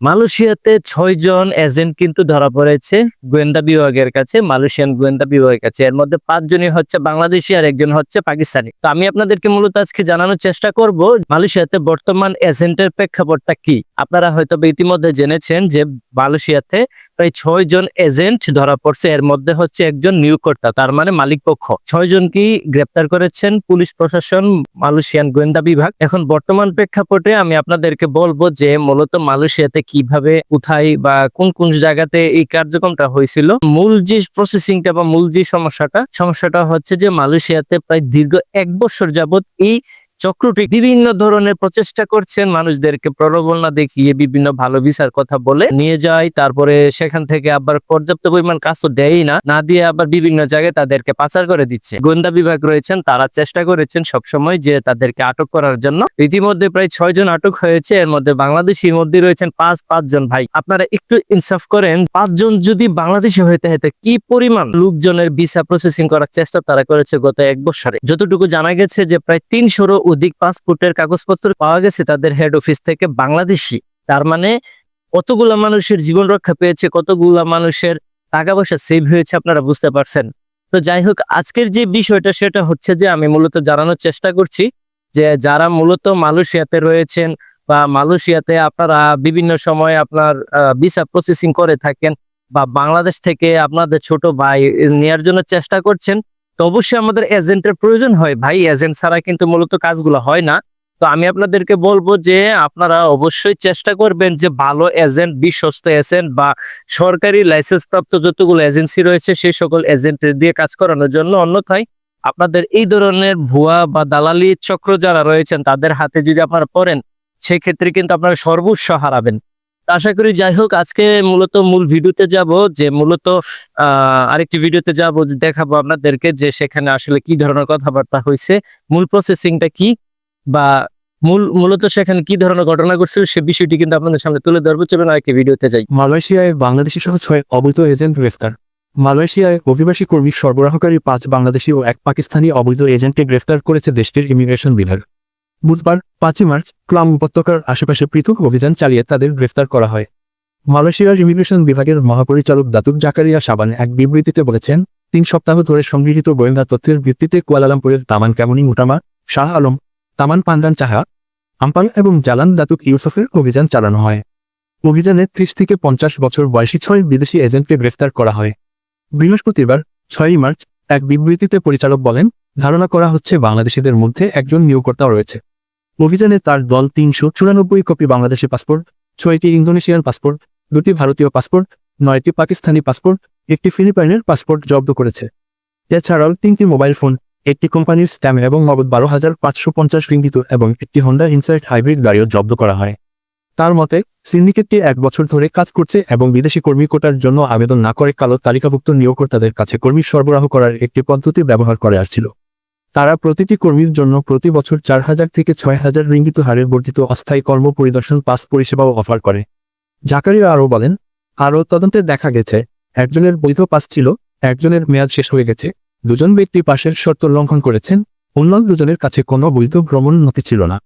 মালয়েশিয়াতে ছয় জন এজেন্ট কিন্তু ধরা পড়েছে গোয়েন্দা বিভাগের কাছে, মালয়েশিয়ান গোয়েন্দা বিভাগের কাছে। এর মধ্যে পাঁচজনই হচ্ছে বাংলাদেশি আর একজন হচ্ছে পাকিস্তানি। তো আমি আপনাদেরকে মূলত আজকে জানানোর চেষ্টা করব, মালয়েশিয়াতে বর্তমান এজেন্টের প্রেক্ষাপটটা কি? আপনারা হয়তো ইতিমধ্যে জেনেছেন যে মালয়েশিয়াতে প্রায় ছয় জন এজেন্ট ধরা পড়ছে, এর মধ্যে হচ্ছে একজন নিয়োগকর্তা, তার মানে মালিক পক্ষ ছয় জনকেই গ্রেপ্তার করেছেন পুলিশ প্রশাসন, মালয়েশিয়ান গোয়েন্দা বিভাগ? এখন বর্তমান প্রেক্ষাপটে আমি আপনাদেরকে বলব যে মূলত মালয়েশিয়াতে কীভাবে, কোথায় বা কোন কোন জায়গাতে এই কার্যক্রমটা হয়েছিল? মূল যে প্রসেসিংটা বা মূল যে সমস্যাটা সমস্যাটা হচ্ছে যে মালয়েশিয়াতে প্রায় দীর্ঘ এক বছর যাবত এই চক্রটি বিভিন্ন ধরনের প্রচেষ্টা করছেন। মানুষদেরকে প্রলোভনা দেখিয়ে বিভিন্ন ভালো বিচার কথা বলে নিয়ে যায়। তারপরে সেখান থেকে আবার পর্যাপ্ত পরিমাণ কাজ তো দেয়ই না। না দিয়ে আবার বিভিন্ন জায়গায় তাদেরকে পাচার করে দিচ্ছে। গোয়েন্দা বিভাগ রয়েছেন, তারা চেষ্টা করেছেন সবসময় যে তাদেরকে আটক করার জন্য। ইতিমধ্যে প্রায় ছয় জন আটক হয়েছে। এর মধ্যে বাংলাদেশির মধ্যে রয়েছেন পাঁচ পাঁচজন ভাই। আপনারা একটু ইনসাফ করেন পাঁচজন যদি বাংলাদেশি হইতে হইতে কি পরিমাণ? লোকজনের ভিসা প্রসেসিং করার চেষ্টা তারা করেছে গত এক বছরে। যতটুকু জানা গেছে যে প্রায় তিনশোরও অধিক পাসপোর্টের কাগজপত্র পাওয়া গেছে তাদের হেড অফিস থেকে বাংলাদেশি। তার মানে কতগুলা মানুষের জীবন রক্ষা পেয়েছে, কতগুলা মানুষের টাকা পয়সা সেভ হয়েছে আপনারা বুঝতে পারছেন। তো যাই হোক, আজকের যে বিষয়টা সেটা হচ্ছে যে আমি মূলত জানানোর চেষ্টা করছি যে যারা মূলত মালয়েশিয়াতে রয়েছেন বা মালয়েশিয়াতে আপনারা বিভিন্ন সময় আপনার ভিসা প্রসেসিং করে থাকেন বা বাংলাদেশ থেকে আপনাদের ছোট ভাই নেয়ার জন্য চেষ্টা করছেন তো অবশ্যই আমাদের এজেন্টের প্রয়োজন হয়। ভাই এজেন্ট ছাড়া কিন্তু মূলত কাজগুলো হয় না। তো আমি আপনাদেরকে বলব যে আপনারা অবশ্যই চেষ্টা করবেন যে ভালো এজেন্ট বিশ্বস্ত এজেন্ট বা সরকারি লাইসেন্স প্রাপ্ত যতগুলো এজেন্সি রয়েছে, সেই সকল এজেন্টের দিয়ে কাজ করানোর জন্য। অন্যথায় আপনাদের এই ধরনের ভুয়া বা দালালি চক্র যারা রয়েছেন, তাদের হাতে যদি আপনারা পড়েন, সেক্ষেত্রে কিন্তু আপনারা সর্বস্ব হারাবেন। আশা করি যাই হোক, আজকে মূলত মূল ভিডিওতে যাব, যে মূলত আরেকটি ভিডিওতে যাব দেখাবো আপনাদেরকে যে সেখানে আসলে কি ধরনের কথাবার্তা হয়েছে, মূল প্রসেসিংটা কি বা মূল, মূলত সেখানে কি ধরনের ঘটনা ঘটছিল, সে বিষয়টি কিন্তু আপনাদের সামনে তুলে ধরবো। চলুন আরেকটি ভিডিওতে যাই। মালয়েশিয়ায় বাংলাদেশি সহ ছয় অবৈধ এজেন্ট গ্রেফতার। মালয়েশিয়ায় অভিবাসী কর্মী সরবরাহকারী পাঁচ বাংলাদেশি ও এক পাকিস্তানি অবৈধ এজেন্টকে গ্রেফতার করেছে দেশটির ইমিগ্রেশন বিভাগ। বুধবার, পাঁচই মার্চ, ক্লাম উপত্যকার আশেপাশে পৃথক অভিযান চালিয়ে তাদের গ্রেফতার করা হয়। মালয়েশিয়ার ইমিগ্রেশন বিভাগের মহাপরিচালক দাতুক জাকারিয়া সাবান এক বিবৃতিতে বলেছেন, তিন সপ্তাহ ধরে সংগৃহীত গোয়েন্দা তথ্যের ভিত্তিতে কুয়ালালামপুরের তামান ক্যামনি মুটামা শাহ আলম, তামান পান্ডান চাহা, আম্পাল এবং জালান দাতুক ইউসুফের অভিযান চালানো হয়। অভিযানে ত্রিশ থেকে পঞ্চাশ বছর বয়সী ছয় বিদেশি এজেন্টকে গ্রেফতার করা হয়। বৃহস্পতিবার, ছয়ই মার্চ, এক বিবৃতিতে পরিচালক বলেন, ধারণা করা হচ্ছে বাংলাদেশিদের মধ্যে একজন নিয়োগকর্তাও রয়েছে। অভিযানে তার দল তিনশো চুরানব্বই কপি বাংলাদেশি পাসপোর্ট, ছয়টি ইন্দোনেশিয়ান পাসপোর্ট, দুটি ভারতীয় পাসপোর্ট, নয়টি পাকিস্তানি পাসপোর্ট, একটি ফিলিপাইনের পাসপোর্ট জব্দ করেছে। এছাড়াও তিনটি মোবাইল ফোন, একটি কোম্পানির স্ট্যাম এবং নগদ বারো হাজার পাঁচশো পঞ্চাশ রিঙ্গিত এবং একটি হন্ডা ইনসাইট হাইব্রিড গাড়িও জব্দ করা হয়। তার মতে, সিন্ডিকেটটি এক বছর ধরে কাজ করছে এবং বিদেশি কর্মী কোটার জন্য আবেদন না করে কালো তালিকাভুক্ত নিয়োগকর্তাদের কাছে কর্মী সরবরাহ করার একটি পদ্ধতি ব্যবহার করে আসছিল। তারা প্রতিটি কর্মীর জন্য প্রতি বছর চার হাজার থেকে ছয় হাজার রিঙ্গিত হারে বর্ধিত অস্থায়ী কর্ম পরিদর্শন, পাস পরিষেবাও অফার করে। জাকারিয়া আরও বলেন, আরও তদন্তে দেখা গেছে, একজনের বৈধ পাস ছিল, একজনের মেয়াদ শেষ হয়ে গেছে, দুজন ব্যক্তি পাশের শর্ত লঙ্ঘন করেছেন অন্য দুজনের কাছে কোনো বৈধ ভ্রমণ নথি ছিল না।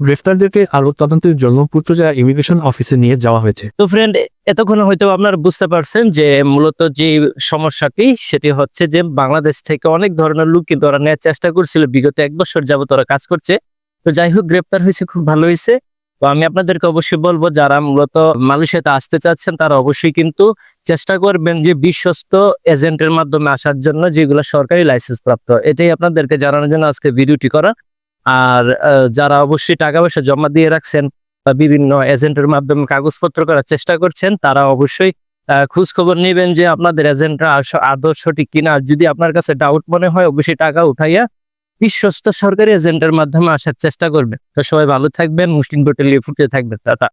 গ্রেফতারদেরকে আরও তদন্তের জন্য পুত্রজয়া ইমিগ্রেশন অফিসে নিয়ে যাওয়া হয়েছে। তো ফ্রেন্ড এতক্ষণ হয়তো আপনারা বুঝতে পারছেন যে মূলত যে সমস্যাটি, সেটি হচ্ছে যে বাংলাদেশ থেকে অনেক ধরনের লোক কিন্তু ওরা নেওয়ার চেষ্টা করছিল। বিগত এক বছর যাবত ওরা কাজ করছে। তো যাই হোক, গ্রেপ্তার হয়েছে, খুব ভালো হয়েছে। তো আমি আপনাদেরকে অবশ্যই বলব, যারা মূলত মালয়েশিয়াতে আসতে চাচ্ছেন, তারা অবশ্যই কিন্তু চেষ্টা করবেন যে বিশ্বস্ত এজেন্টের মাধ্যমে আসার জন্য যেগুলো সরকারি লাইসেন্স প্রাপ্ত। এটাই আপনাদেরকে জানানোর জন্য আজকে ভিডিওটি করা। আর যারা অবশ্যই টাকা পয়সা জমা দিয়ে রাখছেন বা বিভিন্ন এজেন্টের মাধ্যমে কাগজপত্র করার চেষ্টা করছেন, তারা অবশ্যই খোঁজ খবর নেবেন যে আপনাদের এজেন্টরা আদর্শ সঠিক কিনা। যদি আপনার কাছে ডাউট মনে হয়, অবশ্যই টাকা উঠাইয়া বিশ্বস্ত সরকারি এজেন্টের মাধ্যমে আসার চেষ্টা করবেন। তো সবাই ভালো থাকবেন, মুসলিম হোটেল ফুটে থাকবেন। টাটা।